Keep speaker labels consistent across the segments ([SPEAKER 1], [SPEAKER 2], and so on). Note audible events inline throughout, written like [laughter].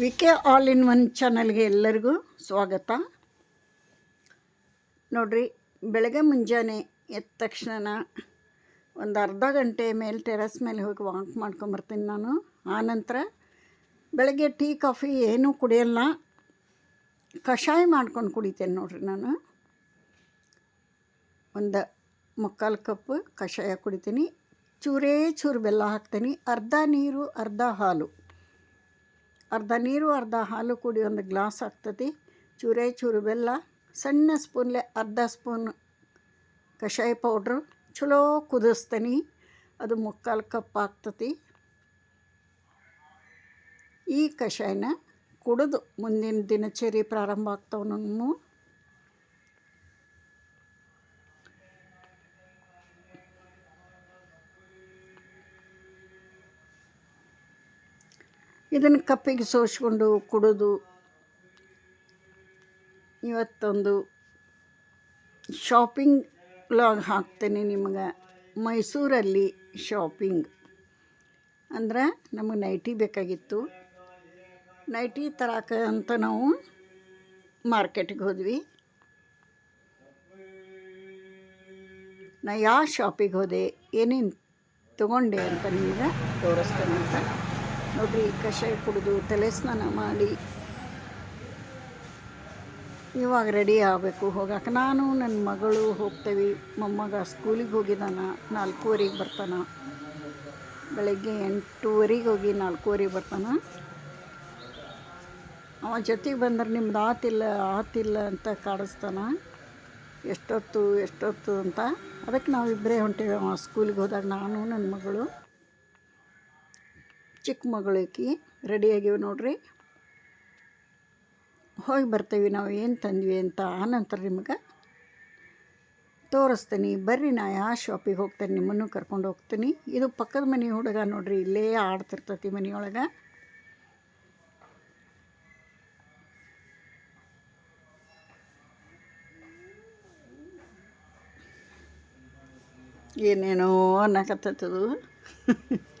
[SPEAKER 1] V K all in one ಚಾನಲ್ಗೆ ಎಲ್ಲರಿಗೂ ಸ್ವಾಗತ. ನೋಡ್ರಿ, ಬೆಳಗ್ಗೆ ಮುಂಜಾನೆ ಎದ್ದ ತಕ್ಷಣ ಒಂದು ಅರ್ಧ ಗಂಟೆ ಮೇಲೆ ಟೆರಸ್ ಮೇಲೆ ಹೋಗಿ ವಾಕ್ ಮಾಡ್ಕೊಂಬರ್ತೀನಿ ನಾನು. ಆನಂತರ ಬೆಳಗ್ಗೆ ಟೀ, ಕಾಫಿ ಏನೂ ಕುಡಿಯಲ್ಲ. ಕಷಾಯ ಮಾಡ್ಕೊಂಡು ಕುಡಿತೇನೆ ನೋಡ್ರಿ ನಾನು. ಒಂದು ಮುಕ್ಕಾಲು ಕಪ್ ಕಷಾಯ ಕುಡಿತೀನಿ. ಚೂರೇ ಚೂರು ಬೆಲ್ಲ ಹಾಕ್ತೀನಿ. ಅರ್ಧ ನೀರು, ಅರ್ಧ ಹಾಲು. ಅರ್ಧ ನೀರು, ಅರ್ಧ ಹಾಲು ಕುಡಿ ಒಂದು ಗ್ಲಾಸ್ ಆಗ್ತತಿ. ಚೂರೇ ಚೂರು ಬೆಲ್ಲ, ಸಣ್ಣ ಸ್ಪೂನ್ಲೆ ಅರ್ಧ ಸ್ಪೂನ್ ಕಷಾಯ ಪೌಡ್ರು. ಚಲೋ ಕುದಿಸ್ತೀನಿ. ಅದು ಮುಕ್ಕಾಲು ಕಪ್ ಆಗ್ತತಿ. ಈ ಕಷಾಯನ ಕುಡಿದು ಮುಂದಿನ ದಿನಚರಿ ಪ್ರಾರಂಭ ಆಗ್ತಾವೆ ನಮ್ಮ. ಇದನ್ನು ಕಪ್ಪಿಗೆ ಸೋಸ್ಕೊಂಡು ಕುಡಿದು ಇವತ್ತೊಂದು ಶಾಪಿಂಗ್ ಲಾಗ್ ಹಾಕ್ತೇನೆ ನಿಮಗೆ. ಮೈಸೂರಲ್ಲಿ ಶಾಪಿಂಗ್ ಅಂದ್ರೆ ನಮಗೆ ನೈಟಿ ಬೇಕಾಗಿತ್ತು. ನೈಟಿ ತರಾಕ ಅಂತ ನಾವು ಮಾರ್ಕೆಟಿಗೆ ಹೋದ್ವಿ. ನಾ ಯಾವ ಶಾಪಿಗೆ ಹೋದೆ, ಏನೇನು ತೊಗೊಂಡೆ ಅಂತ ನಿಮಗೆ ತೋರಿಸ್ತೇನೆ ಅಂತ ನೋಡ್ರಿ ಕಷಾಯ ಕುಡಿದು ತಲೆ ಸ್ನಾನ ಮಾಡಿ ಇವಾಗ ರೆಡಿ ಆಗಬೇಕು ಹೋಗಕ್ಕೆ ನಾನು ನನ್ನ ಮಗಳು ಹೋಗ್ತೇವೆ. ಮೊಮ್ಮಗ ಸ್ಕೂಲಿಗೆ ಹೋಗಿದ್ದಾನ ನಾಲ್ಕೂವರೆಗೆ ಬರ್ತಾನ. ಬೆಳಗ್ಗೆ ಎಂಟೂವರೆಗೆ ಹೋಗಿ ನಾಲ್ಕೂವರೆಗೆ ಬರ್ತಾನ. ಅವ ಜೊತೆಗೆ ಬಂದ್ರೆ ನಿಮ್ದು ಆತಿಲ್ಲ ಆತಿಲ್ಲ ಅಂತ ಕಾಡಿಸ್ತಾನ. ಎಷ್ಟೊತ್ತು ಎಷ್ಟೊತ್ತು ಅಂತ. ಅದಕ್ಕೆ ನಾವಿಬ್ಬರೇ ಹೊಂಟೇವೆ ಅವ ಸ್ಕೂಲಿಗೆ ಹೋದಾಗ. ನಾನು, ನನ್ನ ಮಗಳು. ಚಿಕ್ಕ ಮಗಳಕಿ ರೆಡಿಯಾಗಿವೆ ನೋಡ್ರಿ. ಹೋಗಿ ಬರ್ತೀವಿ ನಾವು ಏನು ತಂದ್ವಿ ಅಂತ ಆನಂತರ ನಿಮಗೆ ತೋರಿಸ್ತೀನಿ. ಬರ್ರಿ ನಾ ಯಾವ ಶಾಪಿಗೆ ಹೋಗ್ತೇನೆ, ನಿಮ್ಮನ್ನು ಕರ್ಕೊಂಡು ಹೋಗ್ತೀನಿ. ಇದು ಪಕ್ಕದ ಮನೆ ಹುಡುಗ ನೋಡ್ರಿ, ಇಲ್ಲೇ ಆಡ್ತಿರ್ತತಿ ಮನೆಯೊಳಗೆ. ಏನೇನೋ ಅನ್ನಕತ್ತದು [laughs]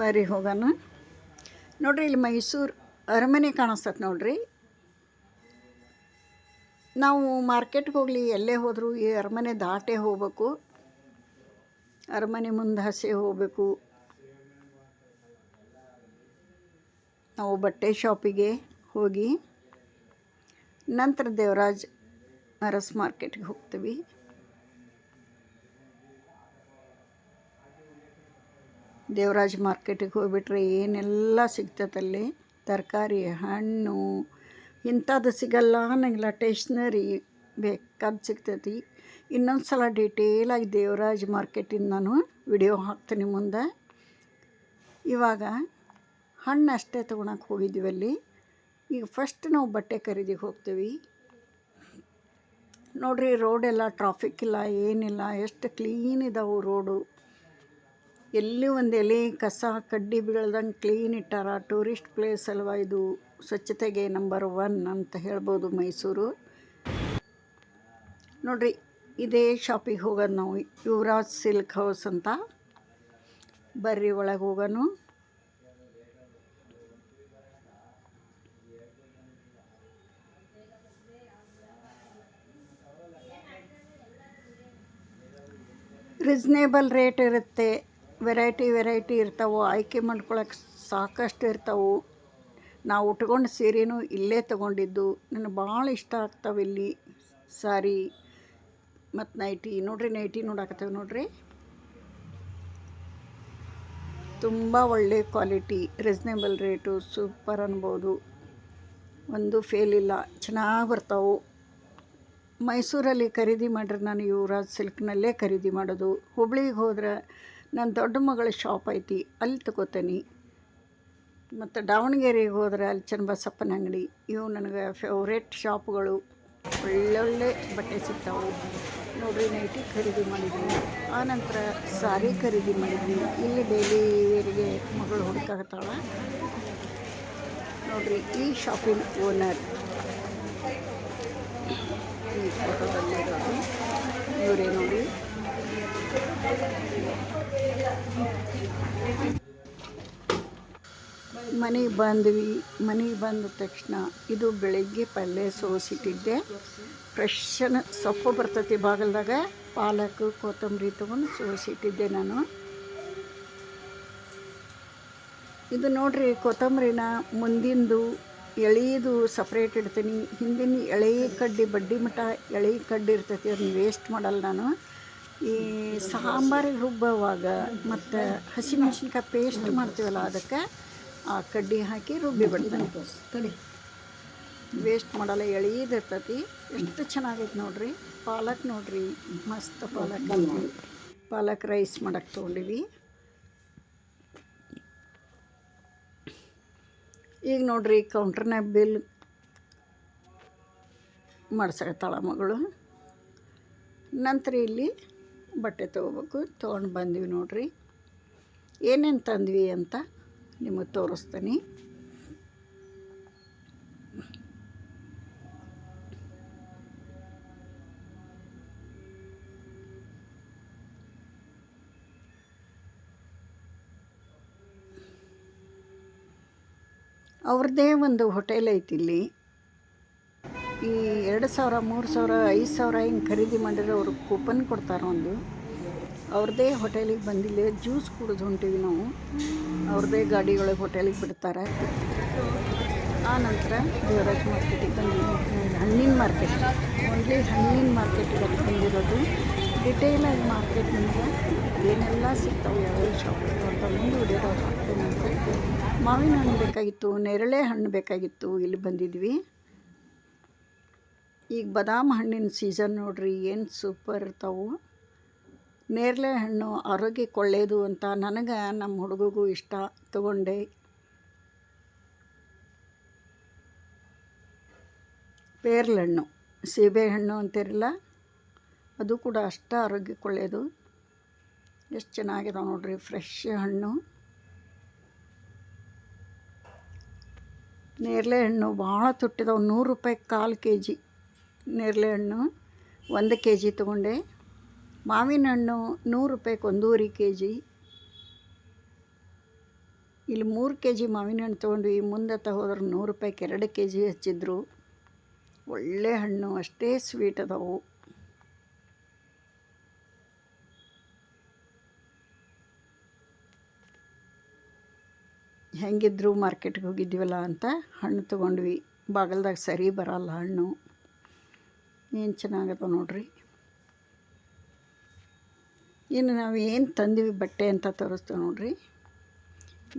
[SPEAKER 1] ಬರ್ರಿ ಹೋಗೋಣ. ನೋಡ್ರಿ ಇಲ್ಲಿ ಮೈಸೂರು ಅರಮನೆ ಕಾಣಿಸ್ತದೆ ನೋಡ್ರಿ. ನಾವು ಮಾರ್ಕೆಟ್ಗೆ ಹೋಗಲಿ, ಎಲ್ಲೇ ಹೋದರೂ ಈ ಅರಮನೆ ದಾಟೇ ಹೋಗ್ಬೇಕು. ಅರಮನೆ ಮುಂದೆ ಹಸೆ ಹೋಗಬೇಕು. ನಾವು ಬಟ್ಟೆ ಶಾಪಿಗೆ ಹೋಗಿ, ನಂತರ ದೇವರಾಜ್ ಅರಸ್ ಮಾರ್ಕೆಟ್ಗೆ ಹೋಗ್ತೀವಿ. ದೇವರಾಜ್ ಮಾರ್ಕೆಟಿಗೆ ಹೋಗಿಬಿಟ್ರೆ ಏನೆಲ್ಲ ಸಿಗ್ತದಲ್ಲಿ ತರಕಾರಿ, ಹಣ್ಣು, ಇಂಥದ್ದು ಸಿಗಲ್ಲ ಅನ್ನಂಗಿಲ್ಲ. ಟೇಷ್ನರಿ ಬೇಕಾದ ಸಿಗ್ತೈತಿ. ಇನ್ನೊಂದು ಸಲ ಡೀಟೇಲಾಗಿ ದೇವರಾಜ್ ಮಾರ್ಕೆಟಿಂದ ನಾನು ವಿಡಿಯೋ ಹಾಕ್ತೀನಿ ಮುಂದೆ. ಇವಾಗ ಹಣ್ಣು ಅಷ್ಟೇ ತೊಗೊಳಕ್ಕೆ ಹೋಗಿದ್ವಿ ಅಲ್ಲಿ. ಈಗ ಫಸ್ಟ್ ನಾವು ಬಟ್ಟೆ ಖರೀದಿಗೆ ಹೋಗ್ತೀವಿ. ನೋಡ್ರಿ ರೋಡೆಲ್ಲ ಟ್ರಾಫಿಕ್ ಇಲ್ಲ, ಏನಿಲ್ಲ, ಎಷ್ಟು ಕ್ಲೀನ್ ಇದಾವೆ ರೋಡು ಎಲ್ಲಿ ಒಂದು ಎಲೆ, ಕಸ, ಕಡ್ಡಿ ಬೀಳ್ದಂಗೆ ಕ್ಲೀನ್ ಇಟ್ಟಾರ. ಟೂರಿಸ್ಟ್ ಪ್ಲೇಸ್ ಅಲ್ವಾ ಇದು? ಸ್ವಚ್ಛತೆಗೆ ನಂಬರ್ ಒನ್ ಅಂತ ಹೇಳ್ಬೋದು ಮೈಸೂರು. ನೋಡ್ರಿ, ಇದೇ ಶಾಪಿಗೆ ಹೋಗೋದು ನಾವು. ಯುವರಾಜ್ ಸಿಲ್ಕ್ ಹೌಸ್ ಅಂತ. ಬರ್ರಿ ಒಳಗೆ ಹೋಗೋನು. ರೀಸ್ನೇಬಲ್ ರೇಟ್ ಇರುತ್ತೆ. ವೆರೈಟಿ ವೆರೈಟಿ ಇರ್ತಾವೆ, ಆಯ್ಕೆ ಮಾಡ್ಕೊಳಕ್ಕೆ ಸಾಕಷ್ಟು ಇರ್ತಾವೆ, ನಾವು ಉಟ್ಕೊಂಡು ಸೀರೆನೂ ಇಲ್ಲೇ ತೊಗೊಂಡಿದ್ದು, ನನಗೆ ಭಾಳ ಇಷ್ಟ ಆಗ್ತಾವೆ ಇಲ್ಲಿ ಸಾರಿ. ಮತ್ತು ನೈಟಿ, ನೋಡ್ರಿ ನೈಟಿ ನೋಡಾಕತ್ತೇವೆ ನೋಡ್ರಿ. ತುಂಬ ಒಳ್ಳೆ ಕ್ವಾಲಿಟಿ ರೀಸ್ನೇಬಲ್ ರೇಟು ಸೂಪರ್ ಅನ್ಬೋದು. ಒಂದು ಫೇಲ್ ಇಲ್ಲ, ಚೆನ್ನಾಗಿ ಬರ್ತಾವೆ. ಮೈಸೂರಲ್ಲಿ ಖರೀದಿ ಮಾಡ್ರೆ ನಾನು ಯುವರಾಜ್ ಸಿಲ್ಕ್ನಲ್ಲೇ ಖರೀದಿ ಮಾಡೋದು. ಹುಬ್ಳಿಗೆ ಹೋದ್ರೆ ನನ್ನ ದೊಡ್ಡ ಮಗಳ ಶಾಪ್ ಐತಿ, ಅಲ್ಲಿ ತಗೋತೀನಿ. ಮತ್ತು ದಾವಣಗೆರೆಗೆ ಹೋದ್ರೆ ಅಲ್ಲಿ ಚನ್ನಬಸಪ್ಪನ ಅಂಗಡಿ. ಇವು ನನಗೆ ಫೇವ್ರೇಟ್ ಶಾಪ್ಗಳು ಒಳ್ಳೊಳ್ಳೆ ಬಟ್ಟೆ ಸಿಗ್ತಾವೆ. ನೋಡ್ರಿ ನೈಟಿ ಖರೀದಿ ಮಾಡಿದ್ವಿ ಆನಂತರ ಸಾರಿ ಖರೀದಿ ಮಾಡಿದ್ವಿ ಇಲ್ಲಿ ಡೈಲಿ ವೇರಿಗೆ ಮಗಳು ಹುಡುಕಾಗತ್ತಾಳ ನೋಡ್ರಿ, ಈ ಶಾಪಿಂಗ್ ಓನರ್ ಈ ಫೋಟೋದಲ್ಲಿ ಇವರೇ ಮನೆಗೆ ಬಂದ್ವಿ ಮನೆಗೆ ಬಂದ ತಕ್ಷಣ ಇದು ಬೆಳಗ್ಗೆ ಪಲ್ಯ ಸೋಸಿಟ್ಟಿದ್ದೆ. ಫ್ರೆಶ್ಶನ ಸೊಪ್ಪು ಬರ್ತೈತಿ ಬಾಗಲ್ದಾಗ, ಪಾಲಕ್, ಕೊತ್ತಂಬರಿ ತೊಗೊಂಡು ಸೋಸಿಟ್ಟಿದ್ದೆ ನಾನು. ಇದು ನೋಡ್ರಿ ಕೊತ್ತಂಬರಿನ ಮುಂದಿಂದು ಎಳೆಯದು ಸಪ್ರೇಟ್ ಇಡ್ತೀನಿ. ಹಿಂದಿನ ಎಳೆ ಕಡ್ಡಿ ಬಡ್ಡಿ ಮಠ ಎಳೆ ಕಡ್ಡಿ ಇರ್ತೈತಿ ಅದನ್ನ ವೇಸ್ಟ್ ಮಾಡಲ್ಲ ನಾನು. ಈ ಸಾಂಬಾರು ರುಬ್ಬುವಾಗ ಮತ್ತು ಹಸಿಮೆಣ್ಸಿನ್ಕಾಯಿ ಪೇಸ್ಟ್ ಮಾಡ್ತೀವಲ್ಲ ಅದಕ್ಕೆ ಆ ಕಡ್ಡಿ ಹಾಕಿ ರುಬ್ಬಿ ಬಿಡ್ತೀನಿ. ತಡಿ. ವೇಸ್ಟ್ ಮಾಡಲ್ಲ ಎಳೀದು ಎಷ್ಟು ಚೆನ್ನಾಗೈತೆ ನೋಡ್ರಿ. ಪಾಲಕ್ ನೋಡ್ರಿ. ಮಸ್ತ್ ಪಾಲಕ್. ಪಾಲಕ್ ರೈಸ್ ಮಾಡಕ್ಕೆ ತೊಗೊಂಡಿವಿ. ಈಗ ನೋಡ್ರಿ ಕೌಂಟ್ರ್ನಾಗ ಬಿಲ್ ಮಾಡ್ಸಕತ್ತಾಳ ಮಗಳು. ನಂತರ ಇಲ್ಲಿ ಬಟ್ಟೆ ತೊಗೋಬೇಕು. ತೊಗೊಂಡು ಬಂದ್ವಿ ನೋಡ್ರಿ. ಏನೇನು ತಂದ್ವಿ ಅಂತ ನಿಮಗೆ ತೋರಿಸ್ತೀನಿ. ಅವ್ರದ್ದೇ ಒಂದು ಹೋಟೆಲ್ ಐತಿ ಇಲ್ಲಿ. ಈ ಎರಡು ಸಾವಿರ, ಮೂರು ಸಾವಿರ, ಐದು ಸಾವಿರ ಹಿಂಗೆ ಖರೀದಿ ಮಾಡಿದ್ರೆ ಅವ್ರಿಗೆ ಕೂಪನ್ ಕೊಡ್ತಾರೆ ಒಂದು. ಅವ್ರದ್ದೇ ಹೋಟೆಲಿಗೆ ಬಂದಿಲ್ಲ ಜ್ಯೂಸ್ ಕುಡಿದು ಹೊಂಟೀವಿ ನಾವು. ಅವ್ರದ್ದೇ ಗಾಡಿಗಳಿಗೆ ಹೋಟೆಲಿಗೆ ಬಿಡ್ತಾರೆ. ಆ ನಂತರ ದೇವರಾಜ್ ಮಾರ್ಕೆಟಿಗೆ ಬಂದಿದ್ದೀವಿ ಹಣ್ಣಿನ ಮಾರ್ಕೆಟ್ ಓನ್ಲಿ ಹಣ್ಣಿನ ಮಾರ್ಕೆಟಿಗೆ ಬಂದಿರೋದು. ಡಿಟೇಲಾಗಿ ಮಾರ್ಕೆಟ್ ನಿಮ್ಗೆ ಏನೆಲ್ಲ ಸಿಗ್ತಾವೆ, ಯಾವ್ಯಾವ ಶಾಪ್ ಅಂತ ವಿಡಿಯೋದಾಗ ಹಾಕ್ತೇನೆ ಮಾವಿನ ಹಣ್ಣು ಬೇಕಾಗಿತ್ತು, ನೇರಳೆ ಹಣ್ಣು ಬೇಕಾಗಿತ್ತು, ಇಲ್ಲಿ ಬಂದಿದ್ವಿ. ಈಗ ಬಾದಾಮ್ ಹಣ್ಣಿನ ಸೀಸನ್ ನೋಡ್ರಿ, ಏನು ಸೂಪರ್ ಇರ್ತಾವೆ. ನೇರಳೆ ಹಣ್ಣು ಆರೋಗ್ಯಕ್ಕೆ ಒಳ್ಳೆಯದು ಅಂತ ನನಗೆ ನಮ್ಮ ಹುಡುಗಗೂ ಇಷ್ಟ, ತಗೊಂಡೆ. ಪೇರ್ಲಹಣ್ಣು ಸೀಬೆಹಣ್ಣು ಅಂತಿರಲ್ಲ, ಅದು ಕೂಡ ಅಷ್ಟ ಆರೋಗ್ಯಕ್ಕೆ ಒಳ್ಳೆಯದು ಎಷ್ಟು ಚೆನ್ನಾಗಿದಾವೆ ನೋಡ್ರಿ ಫ್ರೆಶ್ ಹಣ್ಣು. ನೇರಳೆ ಹಣ್ಣು ಭಾಳ ತುಟ್ಟಿದಾವೆ, ನೂರು ರೂಪಾಯಿ ಕಾಲು ಕೆ ಜಿ ನೇರಳೆ ಹಣ್ಣು ಒಂದು ಕೆ ಜಿ ತೊಗೊಂಡೆ. ಮಾವಿನ ಹಣ್ಣು ನೂರು ರೂಪಾಯಿಗೆ ಒಂದೂವರೆ ಕೆ ಜಿ ಇಲ್ಲಿ ಮೂರು ಕೆ ಜಿ ಮಾವಿನ ಹಣ್ಣು ತೊಗೊಂಡ್ವಿ ಮುಂದೆ ಹೋದ್ರೆ ನೂರು ರೂಪಾಯಿಗೆ ಎರಡು ಕೆ ಜಿ ಹಚ್ಚಿದ್ರು. ಒಳ್ಳೆ ಹಣ್ಣು, ಅಷ್ಟೇ ಸ್ವೀಟ್ ಅದಾವು. ಹೆಂಗಿದ್ರು ಮಾರ್ಕೆಟ್ಗೆ ಹೋಗಿದ್ದೀವಲ್ಲ ಅಂತ ಹಣ್ಣು ತೊಗೊಂಡ್ವಿ. ಬಾಗಲ್ದಾಗ ಸರಿ ಬರಲ್ಲ ಹಣ್ಣು. ಏನು ಚೆನ್ನಾಗದ ನೋಡ್ರಿ. ಇನ್ನು ನಾವು ಏನು ತಂದೀವಿ ಬಟ್ಟೆ ಅಂತ ತೋರಿಸ್ತೇವೆ ನೋಡ್ರಿ.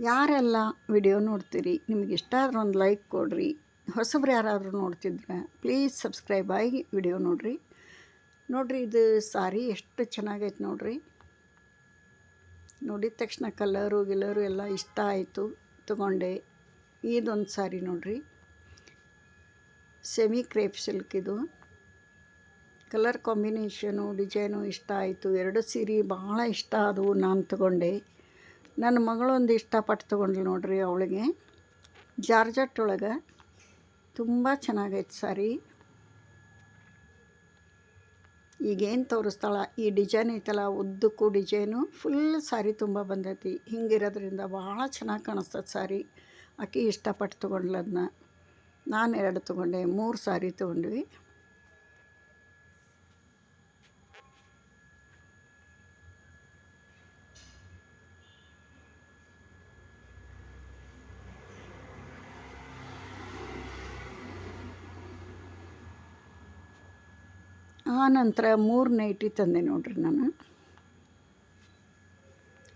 [SPEAKER 1] ಯಾರೆಲ್ಲ ವಿಡಿಯೋ ನೋಡ್ತೀರಿ, ನಿಮಗೆ ಇಷ್ಟ ಆದ್ರೆ ಒಂದು ಲೈಕ್ ಕೊಡ್ರಿ. ಹೊಸಬ್ರು ಯಾರಾದರೂ ನೋಡ್ತಿದ್ರೆ ಪ್ಲೀಸ್ ಸಬ್ಸ್ಕ್ರೈಬ್ ಆಗಿ ವಿಡಿಯೋ ನೋಡ್ರಿ. ನೋಡ್ರಿ ಇದು ಸಾರಿ ಎಷ್ಟು ಚೆನ್ನಾಗೈತೆ ನೋಡ್ರಿ. ನೋಡಿದ ತಕ್ಷಣ ಕಲರು ಗಿಲರು ಎಲ್ಲ ಇಷ್ಟ ಆಯಿತು ತೊಗೊಂಡೆ. ಇದೊಂದು ಸಾರಿ ನೋಡ್ರಿ. ಸೆಮಿ ಕ್ರೇಪ್ ಸಿಲ್ಕ್ ಇದು. ಕಲರ್ ಕಾಂಬಿನೇಷನು, ಡಿಸೈನು ಇಷ್ಟ ಆಯಿತು. ಎರಡು ಸೀರೆ ಭಾಳ ಇಷ್ಟ ಆದವು ನಾನು ತೊಗೊಂಡೆ. ನನ್ನ ಮಗಳೊಂದು ಇಷ್ಟಪಟ್ಟು ತೊಗೊಂಡ್ಲು ನೋಡ್ರಿ ಅವಳಿಗೆ. ಜಾರ್ಜಟ್ ಒಳಗೆ ತುಂಬ ಚೆನ್ನಾಗೈತೆ ಸಾರಿ. ಈಗೇನು ತೋರಿಸ್ತಾಳ? ಈ ಡಿಸೈನ್ ಐತಲ್ಲ, ಉದ್ದಕ್ಕೂ ಡಿಸೈನು, ಫುಲ್ ಸಾರಿ ತುಂಬ ಬಂದೈತಿ. ಹಿಂಗಿರೋದ್ರಿಂದ ಭಾಳ ಚೆನ್ನಾಗಿ ಕಾಣಿಸ್ತದೆ ಸಾರಿ. ಆಕೆ ಇಷ್ಟಪಟ್ಟು ತೊಗೊಂಡ್ಲದನ್ನ ನಾನು ಎರಡು ತೊಗೊಂಡೆ, ಮೂರು ಸಾರಿ ತೊಗೊಂಡ್ವಿ. ಆ ನಂತರ ಮೂರು ನೈಟಿ ತಂದೆ ನೋಡ್ರಿ ನಾನು.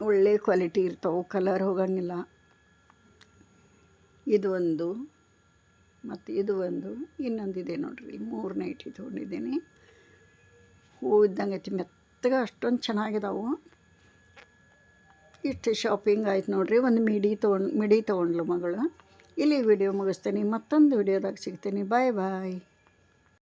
[SPEAKER 1] ಒಳ್ಳೆ ಕ್ವಾಲಿಟಿ ಇರ್ತಾವೆ, ಕಲರ್ ಹೋಗಂಗಿಲ್ಲ. ಇದು ಒಂದು, ಮತ್ತು ಇದು ಒಂದು ಇನ್ನೊಂದಿದೆ ನೋಡ್ರಿ, ಮೂರು ನೈಟಿ ತೊಗೊಂಡಿದ್ದೀನಿ. ಹೂ ಇದ್ದಂಗೆ ಐತಿ, ಮೆತ್ತಗೆ ಅಷ್ಟೊಂದು ಚೆನ್ನಾಗಿದಾವು. ಇಷ್ಟು ಶಾಪಿಂಗ್ ಆಯ್ತು ನೋಡ್ರಿ, ಒಂದು ಮಿಡಿ ತೊಗೊಂಡು, ಮಿಡಿ ತೊಗೊಂಡ್ಲು ಮಗಳು. ಇಲ್ಲಿ ವಿಡಿಯೋ ಮುಗಿಸ್ತೀನಿ, ಮತ್ತೊಂದು ವಿಡಿಯೋದಾಗ ಸಿಗ್ತೀನಿ ಬಾಯ್ ಬಾಯ್